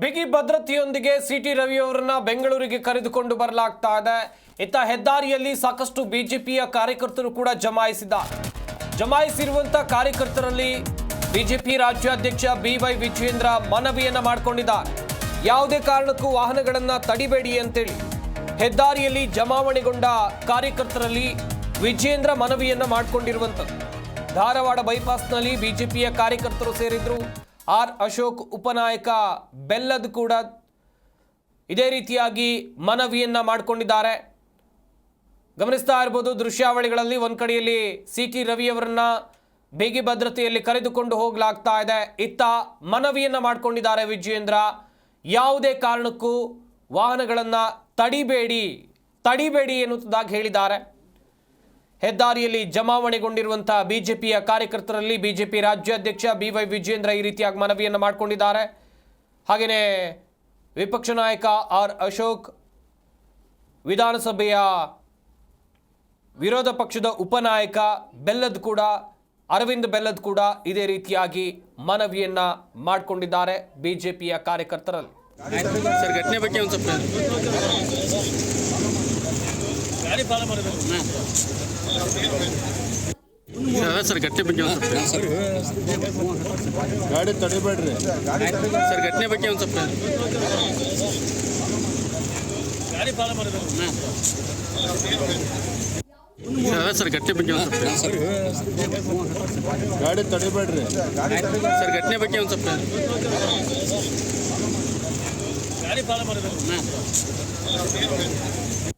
ಬಿಗಿ ಭದ್ರತೆಯೊಂದಿಗೆ ಸಿಟಿ ರವಿ ಅವರನ್ನ ಬೆಂಗಳೂರಿಗೆ ಕರೆದುಕೊಂಡು ಬರಲಾಗ್ತಾ ಇದೆ. ಇತ್ತ ಹೆದ್ದಾರಿಯಲ್ಲಿ ಸಾಕಷ್ಟು ಬಿಜೆಪಿಯ ಕಾರ್ಯಕರ್ತರು ಕೂಡ ಜಮಾಯಿಸಿದ್ದಾರೆ. ಜಮಾಯಿಸಿರುವಂತ ಕಾರ್ಯಕರ್ತರಲ್ಲಿ ಬಿಜೆಪಿ ರಾಜ್ಯಾಧ್ಯಕ್ಷ ಬಿ ವೈ ವಿಜಯೇಂದ್ರ ಮನವಿಯನ್ನ ಮಾಡಿಕೊಂಡಿದ್ದಾರೆ. ಯಾವುದೇ ಕಾರಣಕ್ಕೂ ವಾಹನಗಳನ್ನ ತಡಿಬೇಡಿ ಅಂತೇಳಿ ಹೆದ್ದಾರಿಯಲ್ಲಿ ಜಮಾವಣೆಗೊಂಡ ಕಾರ್ಯಕರ್ತರಲ್ಲಿ ವಿಜಯೇಂದ್ರ ಮನವಿಯನ್ನ ಮಾಡಿಕೊಂಡಿರುವಂಥದ್ದು ಧಾರವಾಡ ಬೈಪಾಸ್ನಲ್ಲಿ ಬಿಜೆಪಿಯ ಕಾರ್ಯಕರ್ತರು ಸೇರಿದ್ರು. ಆರ್ ಅಶೋಕ್ ಉಪನಾಯಕ ಬೆಲ್ಲದ್ ಕೂಡ ಇದೇ ರೀತಿಯಾಗಿ ಮನವಿಯನ್ನು ಮಾಡಿಕೊಂಡಿದ್ದಾರೆ. ಗಮನಿಸ್ತಾ ಇರ್ಬೋದು, ದೃಶ್ಯಾವಳಿಗಳಲ್ಲಿ ಒಂದು ಕಡೆಯಲ್ಲಿ ಸಿ ಟಿ ರವಿಯವರನ್ನ ಬೇಗಿ ಭದ್ರತೆಯಲ್ಲಿ ಕರೆದುಕೊಂಡು ಹೋಗಲಾಗ್ತಾ ಇದೆ. ಇತ್ತ ಮನವಿಯನ್ನು ಮಾಡಿಕೊಂಡಿದ್ದಾರೆ ವಿಜಯೇಂದ್ರ. ಯಾವುದೇ ಕಾರಣಕ್ಕೂ ವಾಹನಗಳನ್ನು ತಡಿಬೇಡಿ ತಡಿಬೇಡಿ ಎನ್ನುವುದಾಗಿ ಹೇಳಿದ್ದಾರೆ. ಹೆದ್ದಾರಿಯಲ್ಲಿ ಜಮಾವಣೆಗೊಂಡಿರುವಂತಹ ಬಿಜೆಪಿಯ ಕಾರ್ಯಕರ್ತರಲ್ಲಿ ಬಿಜೆಪಿ ರಾಜ್ಯಾಧ್ಯಕ್ಷ ಬಿ ವೈ ವಿಜೇಂದ್ರ ಈ ರೀತಿಯಾಗಿ ಮನವಿಯನ್ನು ಮಾಡಿಕೊಂಡಿದ್ದಾರೆ. ಹಾಗೆಯೇ ವಿಪಕ್ಷ ನಾಯಕ ಆರ್ ಅಶೋಕ್ ವಿಧಾನಸಭೆಯ ವಿರೋಧ ಪಕ್ಷದ ಉಪನಾಯಕ ಬೆಲ್ಲದ್ ಕೂಡ, ಅರವಿಂದ್ ಬೆಲ್ಲದ್ ಕೂಡ ಇದೇ ರೀತಿಯಾಗಿ ಮನವಿಯನ್ನ ಮಾಡಿಕೊಂಡಿದ್ದಾರೆ ಬಿಜೆಪಿಯ ಕಾರ್ಯಕರ್ತರಲ್ಲಿ. ಸರ್ ಘಟನೆ ಬಗ್ಗೆ ಒಂದು ಸ್ವಲ್ಪ ಅದ ಸರ್ ಘಟನೆ ಬಗ್ಗೆ ಒಂದು ಸ್ವಲ್ಪ ಗಾಡಿ ತಡಿಬೇಡ್ರಿ ಸರ್ ಘಟನೆ ಬಗ್ಗೆ ಒಂದು ಸ್ವಲ್ಪ ಅದ ಸರ್ ಘಟನೆ ಬಗ್ಗೆ ಒಂದು ಸ್ವಲ್ಪ ಗಾಡಿ ತಡಿಬೇಡ್ರಿ ಸರ್ ಘಟನೆ ಬಗ್ಗೆ ಒಂದು ಸ್ವಲ್ಪ ಅದ